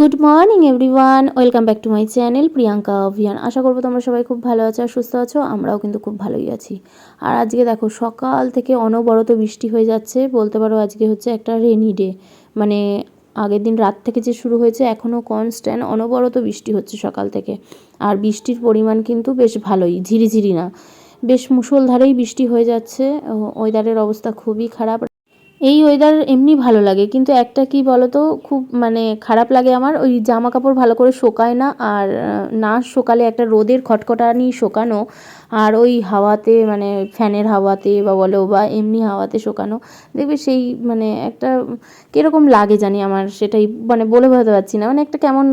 Good morning everyone, welcome back to my channel Priyanka Abhiyan. আশা করব তোমরা সবাই খুব ভালো আছো আর সুস্থ আছো, আমরাও কিন্তু খুব ভালোই আছি। আর আজকে দেখো, সকাল থেকে অনবরত বৃষ্টি হয়ে যাচ্ছে, বলতে পারো আজকে হচ্ছে একটা রেনি ডে মানে আগের দিন রাত থেকে যে শুরু হয়েছে এখনও কনস্ট্যান্ট অনবরত বৃষ্টি হচ্ছে সকাল থেকে। আর বৃষ্টির পরিমাণ কিন্তু বেশ ভালোই, ঝিরিঝিরি না। বেশ মুষলধারেই বৃষ্টি হয়ে যাচ্ছে ওয়েদারের অবস্থা খুবই খারাপ। এই ওয়েদার এমনি ভালো লাগে, কিন্তু একটা কি বলতো, খুব মানে খারাপ লাগে আমার, ওই জামা কাপড় ভালো করে শোকায় না, আর, না শোকালে একটা রোদের খটখটানি শোকানো, আর ওই হাওয়াতে মানে ফ্যানের হাওয়াতে বা বলো বা এমনি হাওয়াতে শোকানো, দেখবে সেই মানে একটা কীরকম লাগে জানি আমার, সেটাই মানে বলে বোঝাতে পারছি না মানে একটা কেমন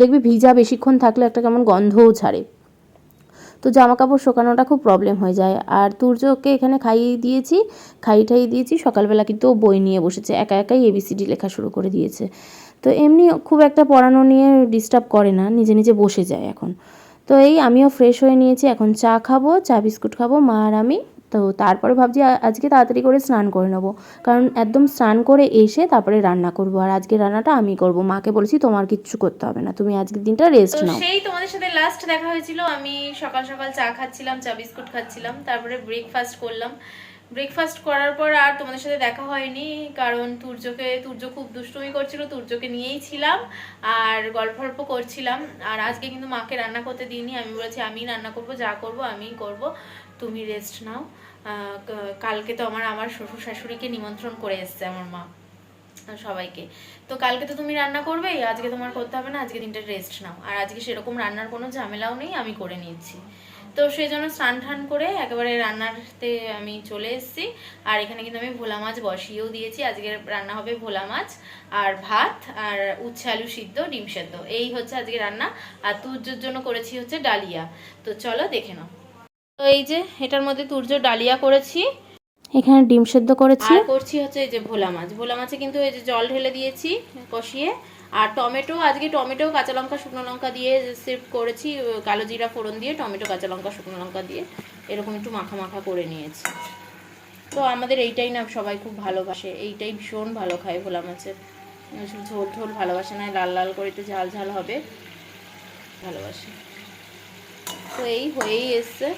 দেখবে ভিজা বেশিক্ষণ থাকলে একটা কেমন গন্ধও ছাড়ে। তো জামা কাপড় শোকানোটা খুব প্রবলেম হয়ে যায়। আর তুর্যকে এখানে খাইয়ে দিয়েছি, খাই ঠাইয়ে দিয়েছি, সকালবেলা কিন্তু বই নিয়ে বসেছে। একা একাই এবিসিডি লেখা শুরু করে দিয়েছে। তো এমনি খুব একটা পড়ানো নিয়ে ডিস্টার্ব করে না, নিজে নিজে বসে যায় এখন। তো এই আমিও ফ্রেশ হয়ে নিয়েছি, এখন চা খাব, চা, বিস্কুট খাব, মা আর আমি তো তারপরে ভাবছি আজকে তাড়াতাড়ি করে স্নান করে নেব। কারণ একদম স্নান করে এসে তারপরে রান্না করব। আর আজকে রান্নাটা আমি করব। মাকে বলেছি তোমার কিচ্ছু করতে হবে না। তুমি আজকের দিনটা রেস্ট নাও। সেই তোমাদের সাথে লাস্ট দেখা হয়েছিল। আমি সকাল সকাল চা খাচ্ছিলাম চা বিস্কুট খাচ্ছিলাম। তারপরে ব্রেকফাস্ট করলাম। ব্রেকফাস্ট করার পর আর তোমাদের সাথে দেখা হয়নি। কারণ তুর্যকে তুর্য খুব দুষ্টুমি করছিল। তুর্যকে নিয়েই ছিলাম আর গল্প গল্প করছিলাম। আর আজকে কিন্তু মাকে রান্না করতে দিইনি। আমি বলেছি আমি রান্না করব যা করব আমিই করব। তুমি রেস্ট নাও। কালকে তো আমার আমার শ্বশুর শাশুড়িকে নিমন্ত্রণ করে এসছে আমার মা, সবাইকে। তো কালকে তো তুমি রান্না করবেই আজকে তোমার করতে হবে না, আজকে দিনটা রেস্ট নাও। আর আজকে সেরকম রান্নার কোনো ঝামেলাও নেই, আমি করে নিচ্ছি তো সেই জন্য স্নান টান করে একেবারে রান্নাতে আমি চলে এসেছি। আর এখানে কিন্তু আমি ভোলা মাছ বসিয়েও দিয়েছি, আজকে রান্না হবে ভোলা মাছ আর ভাত আর উচ্ছে আলু সিদ্ধ, ডিম সেদ্ধ। এই হচ্ছে আজকে রান্না, আর তুর্যর জন্য করেছি হচ্ছে ডালিয়া। তো চলো দেখে নাও। তো এই যে এটার মধ্যে তুর্য ডালিয়া করেছি। এখানে ডিম সেদ্ধ করেছি। আর করছি হচ্ছে এই যে ভোলা মাছ। ভোলা মাছে কিন্তু এই যে জল ঢেলে দিয়েছি কষিয়ে। আর টমেটো আজকে টমেটো কাঁচা লঙ্কা শুকনো লঙ্কা দিয়ে সেভ করেছি কালো জিরা ফোড়ন দিয়ে টমেটো কাঁচা লঙ্কা শুকনো লঙ্কা দিয়ে। এরকম একটু মাখা মাখা করে নিয়েছি। তো আমাদের এইটাই না সবাই খুব ভালোবাসে। এইটাই ভীষণ ভালো খায় ভোলা মাছের। ঝোল ঝোল ভালোবাসে না লাল লাল করে একটু ঝাল ঝাল হবে। ভালোবাসে। তো এই হয়েই এসছে।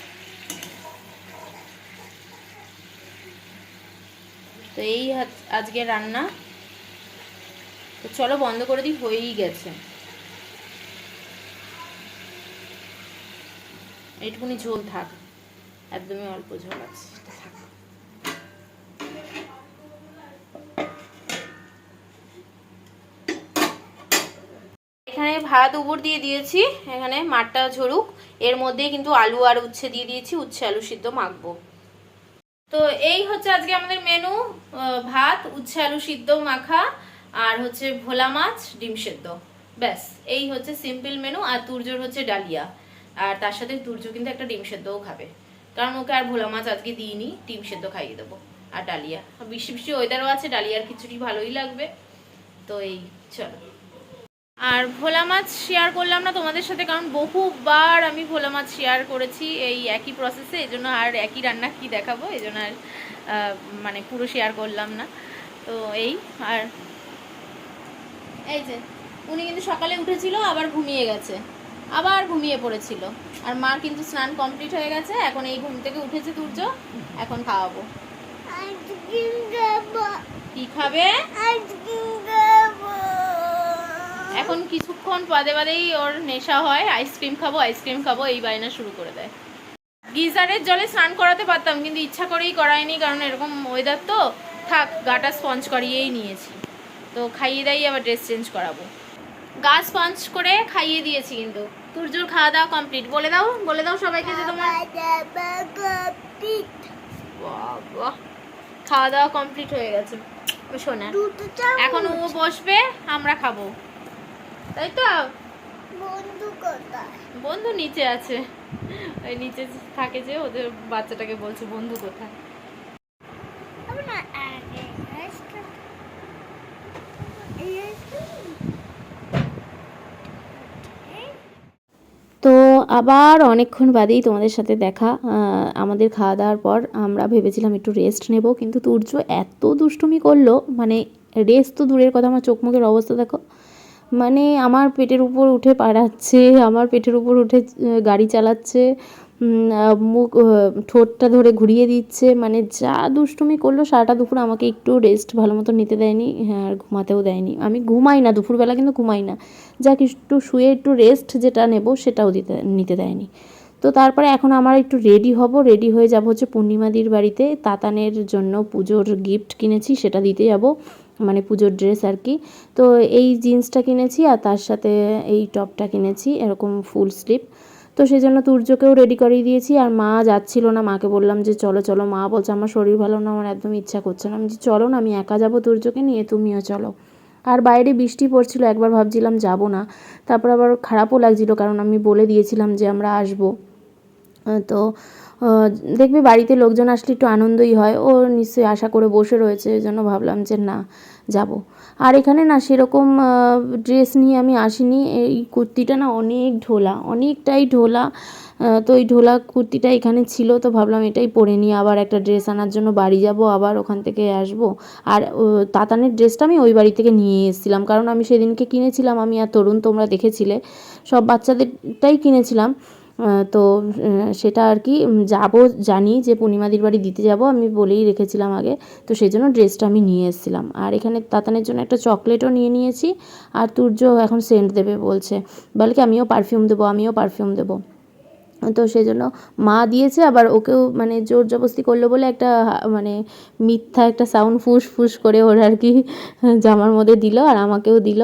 তো এই আজ- আজকে রান্না। তো চলো বন্ধ করে দিই, হয়েই গেছে। এইটুকুনি ঝোল থাক, একদমই অল্প ঝোল আছে। এখানে ভাত উপর দিয়ে দিয়েছি, এখানে মাঠটা ঝরুক, এর মধ্যে কিন্তু আলু আর উচ্ছে দিয়ে দিয়েছি, উচ্ছে আলু সিদ্ধ মাখবো। তো এই হচ্ছে আজকে আমাদের মেনু ভাত, উচ্ছে, আলু সিদ্ধ, মাখা, আর হচ্ছে ভোলা মাছ, ডিম সেদ্ধ। ব্যাস, এই হচ্ছে সিম্পল মেনু আর তুর্যর হচ্ছে ডালিয়া। আর তার সাথে তুর্য কিন্তু একটা ডিম সেদ্ধও খাবে। কারণ ওকে আর ভোলা মাছ আজকে দিইনি, ডিম সেদ্ধ খাইয়ে দেবো, আর ডালিয়া। বৃষ্টি বৃষ্টি ওয়েদারও আছে, ডালিয়ার খিচুড়ি ভালোই লাগবে। তো এই, চলো। আর ভোলা মাছ শেয়ার করলাম না তোমাদের সাথে কারণ বহুবার আমি ভোলা মাছ শেয়ার করেছি এই একই প্রসেসে এই জন্য আর একই রান্না কি দেখাবো এই জন্য আর মানে পুরো শেয়ার করলাম না। তো এই আর এই যে উনি কিন্তু সকালে উঠেছিল আবার ঘুমিয়ে গেছে। আবার ঘুমিয়ে পড়েছিল। আর মা কিন্তু স্নান কমপ্লিট হয়ে গেছে এখন এই ঘুম থেকে উঠেছে তুর্য এখন খাওয়াবো। কি খাবে? এখন কিছুক্ষণ বাদে বাদেই ওর নেশা হয় আইসক্রিম খাব আইসক্রিম খাব এই বায়না শুরু করে দেয়। গিজারের জলে স্নান করাতে পারতাম কিন্তু ইচ্ছা করেই করাইনি কারণ এরকম ওয়েদার তো। থাক গাটা স্পঞ্জ করিয়েই নিয়েছি। তো খাইয়ে দাইয়ে আবার ড্রেস চেঞ্জ করাবো। গা স্পঞ্জ করে খাইয়ে দিয়েছি কিন্তু। তুর্জোর খাওয়া দাওয়া কমপ্লিট বলে দাও বলে দাও সবাইকে যে তোমার খাওয়া দাওয়া কমপ্লিট হয়ে গেছে। শোনা এখন ও বসবে আমরা খাব। তাই তো? বন্ধু নিচে আছে। ওই নিচে থাকে যে ওদের বাচ্চাটাকে বলছে বন্ধু কোথায়? তো আবার অনেকক্ষণ বাদেই তোমাদের সাথে দেখা আহ, আমাদের খাওয়া দাওয়ার পর আমরা ভেবেছিলাম একটু রেস্ট নেব কিন্তু তুর্য এত দুষ্টুমি করল মানে রেস্ট তো দূরের কথা আমার চোখ মুখের অবস্থা দেখো। মানে আমার পেটের উপর উঠে পাড়াচ্ছে, আমার পেটের উপর উঠে গাড়ি চালাচ্ছে মুখ ঠোঁটটা ধরে ঘুরিয়ে দিচ্ছে মানে যা দুষ্টুমি করল সারাটা দুপুর আমাকে একটু রেস্ট ভালো মতো নিতে দেয়নি হ্যাঁ আর ঘুমাতেও দেয়নি। আমি ঘুমাই না, দুপুরবেলা কিন্তু ঘুমাই না। যা একটু শুয়ে একটু রেস্ট যেটা নেব সেটাও দিতে, নিতে দেয়নি। তো তারপরে এখন আমার একটু রেডি হব রেডি হয়ে যাব হচ্ছে পূর্ণিমাদির বাড়িতে, তাতানের জন্য পুজোর গিফট কিনেছি, সেটা দিতে যাব। মানে পুজোর ড্রেস আর কি। তো এই জিন্সটা কিনেছি আর তার সাথে এই টপটা কিনেছি এরকম ফুল স্লিপ তো সেই জন্য তুর্যকেও রেডি করিয়ে দিয়েছি আর মা যাচ্ছিল না। মাকে বললাম যে চলো চলো মা বলছে আমার শরীর ভালো না আমার একদম ইচ্ছা করছে না। আমি বলছি, চলো না আমি একা যাব তুর্যকে নিয়ে তুমিও চলো। আর বাইরে বৃষ্টি পড়ছিল একবার ভাবছিলাম যাব না। তারপর আবার খারাপও লাগছিল কারণ আমি বলে দিয়েছিলাম যে আমরা আসব। তো দেখবি বাড়িতে লোকজন আসলে একটু আনন্দই হয়। ও নিশ্চয়ই আশা করে বসে রয়েছে, এই জন্য ভাবলাম যে না, যাব। আর এখানে না সেরকম ড্রেস নিয়ে আমি আসিনি। এই কুর্তিটা না অনেক ঢোলা, অনেকটাই ঢোলা। তো এই ঢোলা কুর্তিটা এখানে ছিল, তো ভাবলাম এটাই পরে নিয়ে আবার একটা ড্রেস আনার জন্য বাড়ি যাব, আবার ওখান থেকে আসব। আর তাতানের ড্রেসটা আমি ওই বাড়ি থেকে নিয়ে এসেছিলাম। কারণ আমি সেদিনকে কিনেছিলাম, আমি আর তরুণ তোমরা দেখেছিলে। সব বাচ্চাদেরটাই কিনেছিলাম। তো সেটা আর কি যাব, জানি যে পূর্ণিমাদির বাড়ি দিতে যাব, আমি বলেই রেখেছিলাম আগে। তো সেই জন্য ড্রেসটা আমি নিয়ে এসেছিলাম। আর এখানে তাতানের জন্য একটা চকলেটও নিয়ে নিয়েছি। আর তুর্য এখন সেন্ট দেবে বলছে। বলে কি, আমিও পারফিউম দেবো, আমিও পারফিউম দেবো। তো সেই জন্য মা দিয়েছে, আবার ওকেও মানে জোর জবস্তি করল বলে একটা মানে মিথ্যা একটা সাউন্ড ফুস ফুস করে ওর আর কি জামার মধ্যে দিল আর আমাকেও দিল।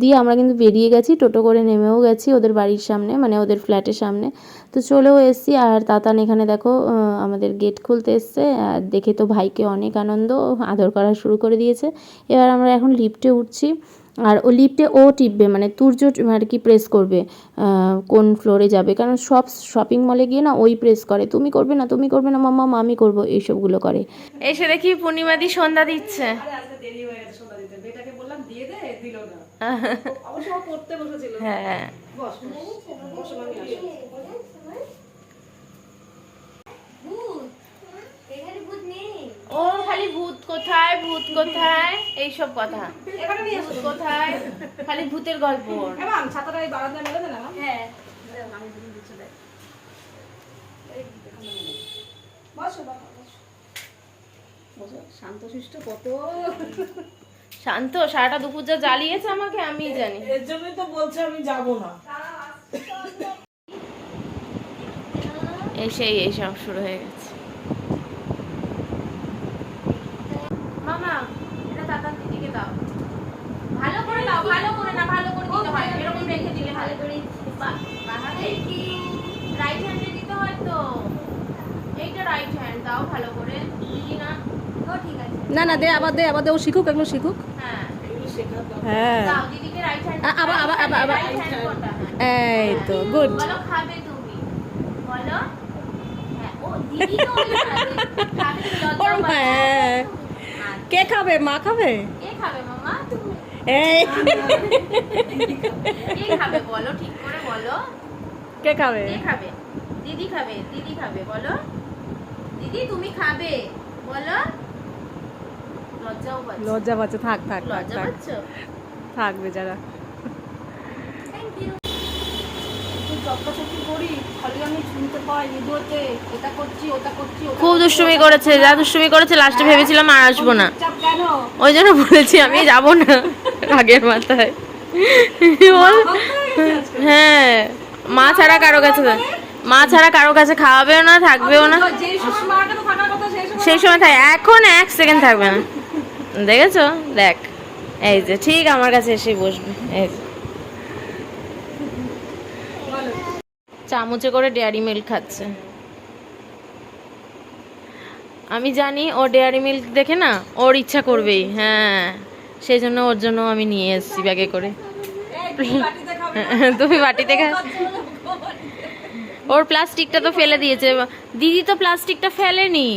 দিয়ে আমরা কিন্তু বেরিয়ে গেছি, টোটো করে নেমেও গেছি ওদের বাড়ির সামনে মানে ওদের ফ্ল্যাটের সামনে। তো চলেও এসেছি আর তাতান এখানে দেখো আমাদের গেট খুলতে এসছে। আর দেখে তো ভাইকে অনেক আনন্দ, আদর করা শুরু করে দিয়েছে। এবার আমরা এখন লিফটে উঠছি। আর ও লিফটে ও টিপবে মানে তুর্য আর কি প্রেস করবে কোন ফ্লোরে যাবে। কারণ সব শপিং মলে গিয়ে না ওই প্রেস করে তুমি করবে না তুমি করবে না মাম্মা আমি করব এইসবগুলো করে। এসে দেখি পূর্ণিমাদি সন্ধ্যা দিচ্ছে। আজকে দেরি হয়ে গেছে সোনা দিতে। ও খালি ভূত কোথায় ভূত কোথায়? এইসব কথা। ভূত কোথায়? খালি ভূতের গল্প হ্যাঁ। শান্তশিষ্ট কত? শান্ত সারাটা দুপুর যা জ্বালিয়েছে আমাকে আমি জানি। এর জন্যই তো বলছে আমি যাব না। এসেই এইসব শুরু হয়ে গেছে। মামা এটা দাদার দিদিকে দাও। ভালো করে দাও ভালো করে না ভালো করে দিতে হয় এরকম রেখে দিলে ভালো করে রাইট হ্যান্ডে দিতে হয় তো। এইটা রাইট হ্যান্ড দাও ভালো করে। দিদি না? ও ঠিক আছে। না না দে আবার দে আবার দে ও শিখুক এগুলো শিখুক। হ্যাঁ। হ্যাঁ। দাও দিদিকে রাইট হ্যান্ড আবার- আবার- আবার- আবার- রাইট হ্যান্ড কোনটা হ্যাঁ। এই তো গুড বলো খাবে তুমি। বলো। হ্যাঁ ও দিদি তো খাবে তুমি লজ্জাও পাচ্ছ। হ্যাঁ কে খাবে? মা খাবে? কে খাবে মামা? এই। কে খাবে বলো ঠিক করে বলো। কে খাবে? কে খাবে? দিদি খাবে দিদি খাবে বলো। দিদি তুমি খাবে বলো। লজ্জা পাচ্ছে। থাক থাক থাক লজ্জা থাক। থাক বেচারা। থ্যাংক ইউ চক্কাচক্কি করি খালি আমি শুনতে পাই ভিডিওতে এটা করছি ওটা করছি খুব দুষ্টুমি করেছে যা দুষ্টুমি করেছে লাস্টে ভেবেছিলাম আর আসব না। কেন? ওই জন্য বলেছি আমি যাব না। আগের মাথায়। হ্যাঁ। মা ছাড়া কারও কাছে মা ছাড়া কারও কাছে খাওয়াবেও না থাকবেও না। সময় সেই সময় থাকে এখন এক সেকেন্ড থাকবে না। দেখেছ? দেখ। এই যে ঠিক আমার কাছে এসে বসবে। এই যে। চামচে করে ডেয়ারি মিল্ক খাচ্ছে। আমি জানি ও ডেয়ারি মিল্ক দেখে না ওর ইচ্ছা করবেই হ্যাঁ। সেই জন্য ওর জন্য আমি নিয়ে এসেছি ব্যাগে করে। তুমি বাটিতে খা ওর প্লাস্টিকটা তো ফেলে দিয়েছে। দিদি তো প্লাস্টিকটা ফেলেনি।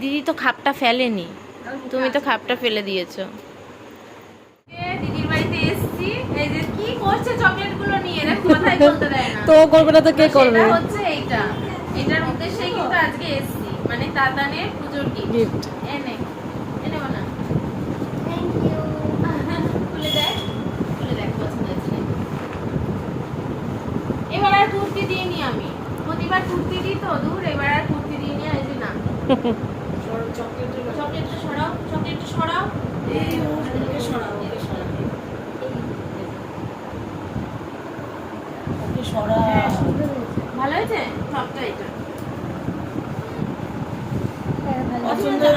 দিদি তো খাপটা ফেলেনি। তুমি তো খাপটা ফেলে দিয়েছ। তো গল্পটা তো কে করবে? হচ্ছে এইটা। এটার উদ্দেশ্যে কিন্তু আজকে এসছি। মানে দাদানের পুজোর গিফট এনে এবার আর কুর্তি আমি। প্রতিবার দিই তো দূর। এবার আর কুর্তি না। চকলেটটা সরাও চকলেটটা সরাও। এই সরাও। ভালো হয়েছে? সবটা এটা।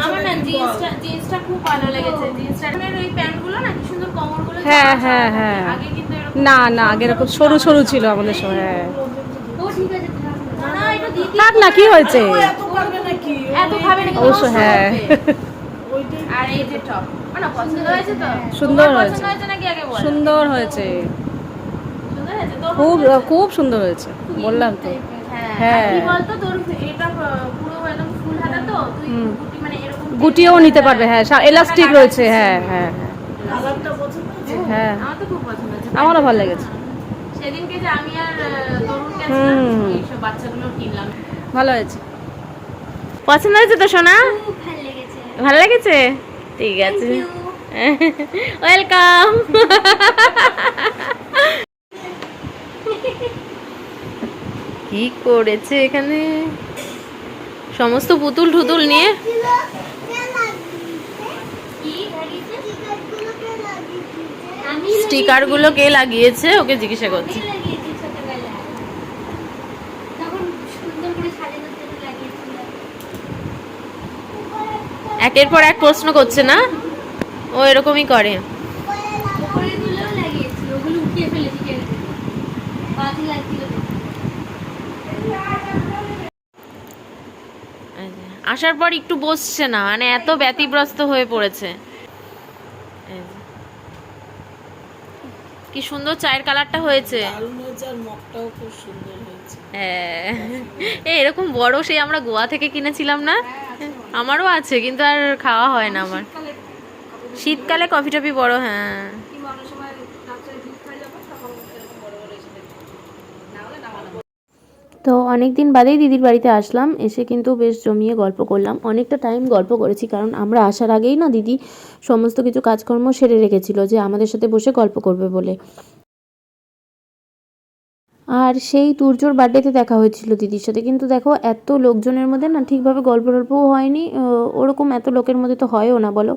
আমার না হয়েছে নাকি? বল? জিন্সটা জিন্সটা খুব ভালো লেগেছে। জিন্সটা ওই প্যান্টগুলো না কি সুন্দর কোমরগুলো হ্যাঁ, হ্যাঁ, হ্যাঁ। আগে কিন্তু এরকম না না আগে এরকম সরু সরু ছিল আমাদের সময় হ্যাঁ। না কি হয়েছে? এত পারবে নাকি? এত খাবে নাকি? অবশ্য হ্যাঁ। ওইটাই। আর এই যে টপ পছন্দ হয়েছে তো? সুন্দর হয়েছে। পছন্দ হয়েছে নাকি আগে বল? সুন্দর হয়েছে। খুব? খুব সুন্দর হয়েছে বললাম তো। হ্যাঁ। হ্যাঁ। কি বলতো তোর এটা পুরো একদম ফুল হাতা তো তুই গুটি মানে এরকম গুটিয়েও নিতে পারবে হ্যাঁ এলাস্টিক রয়েছে হ্যাঁ হ্যাঁ হ্যাঁ। হ্যাঁ। আমার তো খুব পছন্দ হয়েছে। আমারও ভালো লেগেছে। সেদিনকে যে আমি আর। বাচ্চাগুলো কিনলাম। ভালো হয়েছে। পছন্দ হয়েছে তো সোনা? ভালো লেগেছে। ঠিক আছে। ওয়েলকাম কি করেছে এখানে? সমস্ত পুতুল ঠুতুল নিয়ে? স্টিকারগুলো কে লাগিয়েছে? ওকে জিজ্ঞাসা করছি। একের পর এক প্রশ্ন করছে না? ও এরকমই করে। আসার পর একটু বসছে না মানে এত ব্যতিব্রস্ত হয়ে পড়েছে। কি সুন্দর চায়ের কালারটা হয়েছে। হ্যাঁ। এরকম বড় সেই আমরা গোয়া থেকে কিনেছিলাম না? আমারও আছে কিন্তু আর খাওয়া হয় না আমার। শীতকালে কফি টফি বড় হ্যাঁ। তো অনেক দিন বাদেই দিদির বাড়িতে আসলাম, এসে কিন্তু বেশ জমিয়ে গল্প করলাম। অনেকটা টাইম গল্প করেছি, কারণ আমরা আসার আগেই না দিদি সমস্ত কিছু কাজকর্ম সেরে রেখেছিল যে আমাদের সাথে বসে গল্প করবে বলে। আর সেই তুর্যর বার্থডেতে দেখা হয়েছিল দিদির সাথে। কিন্তু দেখো, এত লোকজনের মধ্যে না ঠিকভাবে গল্প টল্পও হয়নি ওরকম এত লোকের মধ্যে তো হয়ও না, বলো।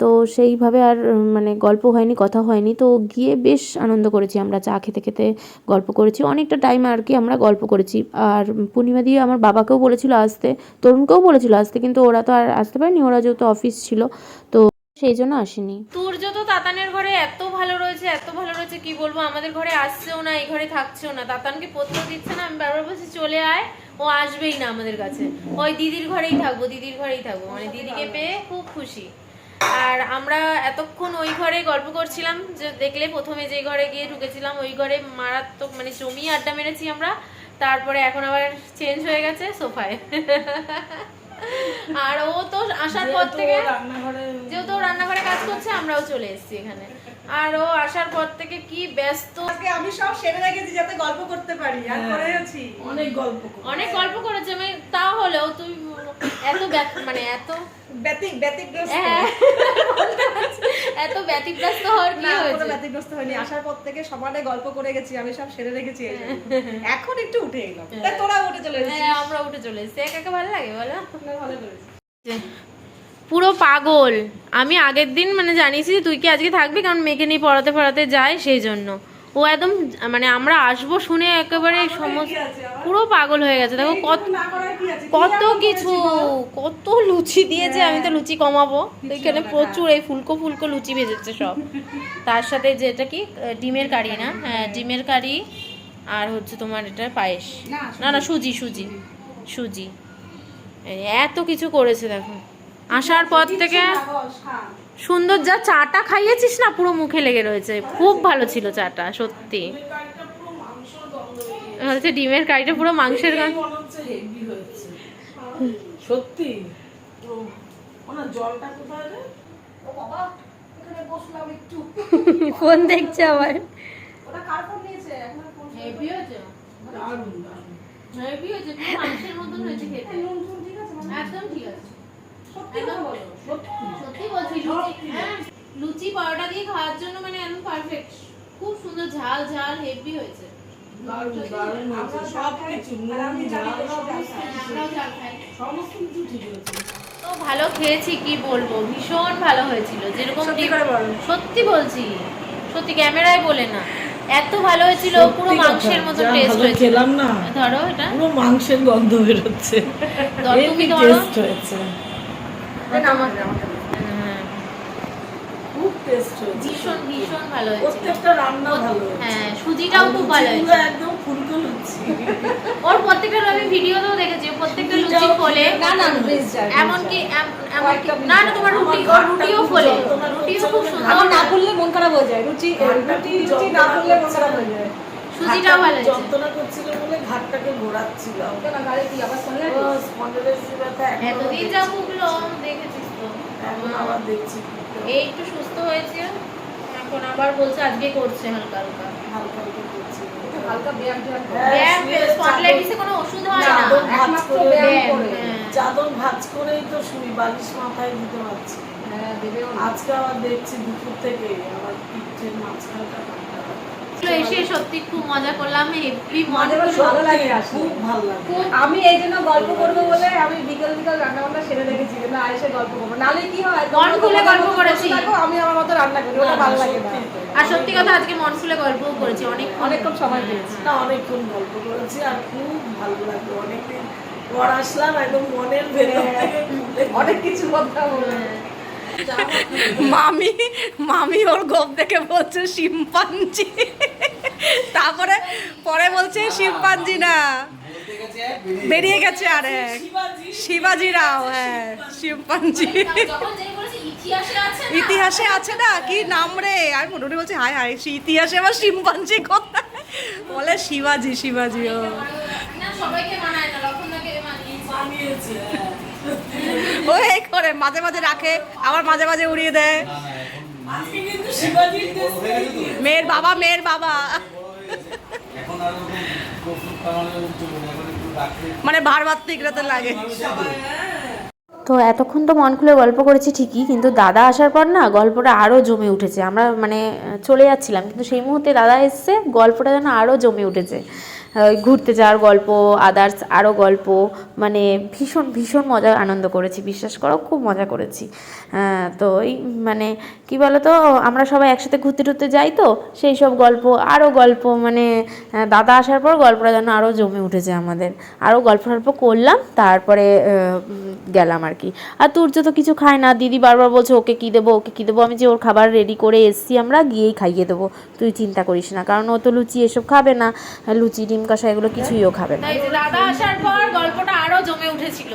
তো সেইভাবে আর মানে গল্প হয়নি, কথা হয়নি। তো গিয়ে বেশ আনন্দ করেছি আমরা, চা খেতে খেতে গল্প করেছি। অনেকটা টাইম আর কি আমরা গল্প করেছি। আর পূর্ণিমা দিয়ে আমার বাবাকেও বলেছিল আসতে, তরুণকেও বলেছিল আসতে, কিন্তু ওরা তো আর আসতে পারেনি, ওরা যেহেতু অফিস ছিল, তো সেই জন্য আসেনি। তুর্য তো তাতানের ঘরে এত ভালো রয়েছে, এত ভালো রয়েছে, কি বলব? আমাদের ঘরে আসছেও না, এই ঘরে থাকছেও না। তাতানকে পত্র দিচ্ছে না, আমি বারবার বলছি, চলে আয়, ও আসবেই না আমাদের কাছে। ওই দিদির ঘরেই থাকব, দিদির ঘরেই থাকব। মানে দিদিকে পেয়ে খুব খুশি। আর আমরা এতক্ষণ ওই ঘরে গল্প করছিলাম যে দেখলে প্রথমে যে ঘরে গিয়ে ঢুকেছিলাম ওই ঘরে মারাত্মক মানে জমি আড্ডা মেরেছি আমরা। তারপরে এখন আবার চেঞ্জ হয়ে গেছে সোফায়। আর ও তো আসার পর থেকে যেহেতু রান্নাঘরে কাজ করছে আমরাও চলে এসেছি এখানে। আর ও আসার পর থেকে কি ব্যস্ত আমি সব সেরে রেখেছি যাতে গল্প করতে পারি আর হ্যাঁ। করে আছি অনেক গল্প অনেক গল্প করেছে আমি তা হলেও তুই এত মানে এত ব্যতিক ব্যতিগ্রস্ত। হ্যাঁ, এত ব্যতিব্যস্ত হওয়ার কি হয়েছে? ব্যতিগ্রস্ত হয়নি। আসার পর থেকে গল্প করে গেছি আমি সব সেরে রেখেছি এখন একটু উঠে এলাম। তোরা উঠে চলে হ্যাঁ আমরা উঠে চলে এসেছি। ভালো লাগে বলো? ভালো পুরো পাগল। আমি আগের দিন মানে জানিয়েছি তুই কি আজকে থাকবি? কারণ মেয়েকে নিয়ে পড়াতে পড়াতে যায় সেই জন্য। ও একদম মানে আমরা আসব শুনে একেবারে সমস্ত পুরো পাগল হয়ে গেছে। দেখো কত কত কিছু কত লুচি দিয়েছে আমি তো লুচি কমাবো। এখানে প্রচুর এই ফুলকো ফুলকো লুচি ভেজেছে সব। তার সাথে যেটা কি? ডিমের কারি না? হ্যাঁ ডিমের কারি আর হচ্ছে তোমার এটা পায়েস। না না সুজি। সুজি সুজি। এত কিছু করেছে দেখো। আসার পর থেকে হ্যাঁ। সুন্দর যা চাটা খাইয়েছিস না পুরো মুখে লেগে রয়েছে। খুব ভালো ছিল চাটা সত্যি। হচ্ছে ডিমের কারিটা পুরো মাংসের গান হচ্ছে হেভি হয়েছে সত্যি? ও, ওনার জলটা কোথায় রে? ও বাবা এখানে বসলাম একটু। ফোন দেখছে আবার। ওটা কার ফোন নিয়েছে? এখন আর ফোন হেভি হয়েছে। দারুণ দারুণ। হেভি হয়েছে পুরো মাংসের মতন হয়েছে খেতে। নুন টুন ঠিক আছে মানে একদম ঠিক আছে। সত্যি বলছি লুচি হ্যাঁ পরোটা দিয়ে খাওয়ার জন্য মানে একদম পারফেক্ট খুব সুন্দর ঝাল ঝাল হেভি হয়েছে। হয়েছে। হয়েছে। তো ভালো খেয়েছি কি বলব? ভীষণ ভালো হয়েছিল। যেরকম সত্যি বলছি। সত্যি ক্যামেরায় বলে না। এত ভালো হয়েছিল পুরো মাংসের মতো টেস্ট ভালো হয়েছিল। খেলাম না। ধরো এটা। পুরো মাংসের গন্ধ বেরোচ্ছে। টেস্ট হয়েছে। হ্যাঁ, খুব টেস্ট ভীষণ ভীষণ ভালো হয়েছিল প্রত্যেকটা রান্না ভালো হ্যাঁ সুজিটাও খুব ভালো হয়েছে। একদম ফুলকো লুচি। ওর প্রত্যেকটা আমি ভিডিওতেও দেখেছি প্রত্যেকটা লুচি ফোলে। না না এমনকি এমনকি না না তোমার রুটি ওর রুটিও ফোলে। রুটিও খুব সুন্দর। না করলে মন খারাপ হয়ে যায়। রুচি রুটি রুটি না করলে মন খারাপ হয়ে যায়। সুজিটাও ভালো হয়েছে যন্ত্রণা করছিল বলে ঘাটটাকে ঘোরাচ্ছিলাম কেন গাড়ি কি আবার ব্যথা এখনও এতদিন দেখছি। যা ভুগলো দেখেছিস তো এখন আবার দেখছি এই একটু সুস্থ হয়েছে এখন আবার বলছে আজকে করছে হালকা হালকা হালকা হালকা করছি হালকা ব্যায়াম। হ্যাঁ, ব্যায়াম শুয়ে কোনো ওষুধ হয় না চাদর ভাঁজ একমাত্র ব্যায়াম ব্যায়াম, করে। হ্যাঁ। চাদর ভাঁজ করেই তো শুই বালিশ মাথায় দিতে পারছি হ্যাঁ। আজকে আবার দেখছি দুপুর থেকে আমার পিঠের মাঝখানটা এসে সত্যি খুব মজা করলাম হেভি মাঝে মাঝে ভালো লাগে খুব ভালো লাগে। আমি এই জন্য গল্প করব বলে আমি বিকেল বিকেল রান্না বান্না সেরে রেখেছি কিন্তু আইসে গল্প করব নালে কি হয় মন খুলে গল্প করেছি। আমি আমার মতো রান্না করি ওটা ভালো লাগে না। আর সত্যি কথা আজকে মন খুলে গল্পও করেছি অনেক অনেকক্ষণ সময় পেয়েছি। না অনেকক্ষণ গল্প করেছি আর খুব ভালো লাগল অনেকদিন পর আসলাম একদম মনের ভেতর থেকে। অনেক কিছু কথা বলে মামি মামি ওর গোপ দেখে বলছে শিম্পাঞ্জি। তারপরে পরে বলছে শিম্পাঞ্জি না। বেরিয়ে গেছে আর শিবাজি রাও হ্যাঁ শিম্পাঞ্জি। ইতিহাসে আছে না? ইতিহাসে আছে না কি নাম রে? আমি মোটামুটি বলছি হাই হাই সে ইতিহাসে আবার শিম্পাঞ্জি কোথায়? বলে শিবাজি শিবাজি ও। সবাইকে মানায় না লক্ষণদাকে মানিয়েছে। হ্যাঁ। ও এই করে মাঝে মাঝে রাখে, আবার মাঝে মাঝে উড়িয়ে দেয়। মেয়ের বাবা মেয়ের বাবা। মানে ভারবাত্তিক রাতে লাগে। তো এতক্ষণ তো মন খুলে গল্প করেছি ঠিকই, কিন্তু দাদা আসার পর না গল্পটা আরও জমে উঠেছে। আমরা মানে চলে যাচ্ছিলাম, কিন্তু সেই মুহূর্তে দাদা এসছে, গল্পটা যেন আরও জমে উঠেছে। ঘুরতে যাওয়ার গল্প আদার্স আরও গল্প মানে ভীষণ ভীষণ মজা আনন্দ করেছি বিশ্বাস করো খুব মজা করেছি। হ্যাঁ, তো এই মানে কি বলো তো আমরা সবাই একসাথে ঘুরতে টুরতে যাই তো সেই সব গল্প আরও গল্প মানে দাদা আসার পর গল্পটা যেন আরও জমে উঠেছে আমাদের। আরও গল্প টল্প করলাম তারপরে গেলাম আর কি। আর তুর্য তো কিছু খায় না দিদি বারবার বলছে ওকে কী দেবো ওকে কী দেবো? আমি যে ওর খাবার রেডি করে এসছি আমরা গিয়েই খাইয়ে দেবো। তুই চিন্তা করিস না কারণ ও তো লুচি এসব খাবে না। লুচি ডিম কষা এগুলো কিছুই ও খাবে না। তাই দাদা আসার পর গল্পটা আরও জমে উঠেছিল।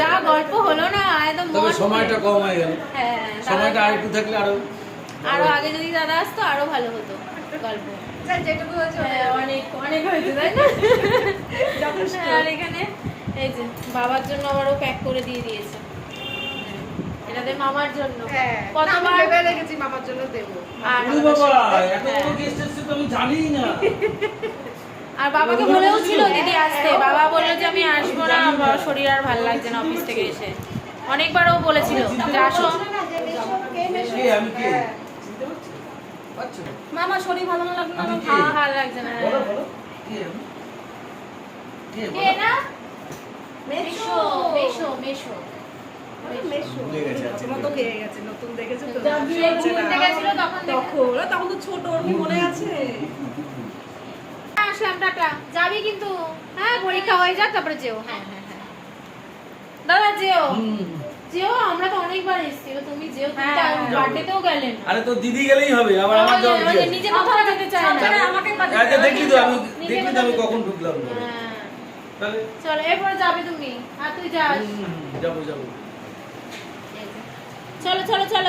যা গল্প হলো না একদম তবে সময়টা কম হয়ে গেল। হ্যাঁ সময়টা আর একটু থাকলে আরও আরও আগে যদি দাদা আসতো আরও ভালো হতো গল্প। যেটুকু হয়েছে হ্যাঁ, অনেক। অনেক হয়েছে তাই না? হ্যাঁ, আর এখানে এই যে বাবার জন্য আবারও প্যাক করে দিয়ে দিয়েছে। এটাতে মামার জন্য। হ্যাঁ কতবার রেখেছি মামার জন্য দেবো। আর ওরে বাবা এত বড় গেস্ট এসেছে তো আমি জানিই না। আর বাবাকে বলেও ছিল দিদি আসতে। বাবা বলল যে আমি আসব না আমার শরীর আর ভালো লাগছে না অফিস থেকে এসে। অনেকবারও বলেছিল যে আসো। কে আমি মামা শরীর ভালো না লাগল আমি কে হ্যাঁ, ভালো লাগছে না। বলো বলো। কে না মেশো মেশো। মেশো। গেছিল তখন তো ছোট ওর কি মনে আছে। আসলাম টাটা। যাবি কিন্তু হ্যাঁ পরীক্ষা হয়ে। যাক তারপরে যেও। হ্যাঁ হ্যাঁ হ্যাঁ। দাদা যেও। যেও আমরা তো অনেকবার এসেছি। তুমি যেও তুমি হ্যাঁ, বার্থডেতেও গেলেন আরে তো দিদি গেলেই হবে আবার আমার যাওয়ার নিজে কোথাও যেতে চায় না। আমাকে আচ্ছা দেখলি তো আমি দেখলি তো আমি কখন ঢুকলাম হ্যাঁ। তাহলে চলো এরপরে যাবে তুমি আর তুই যাস। যাব যাব। চলো চলো চলো।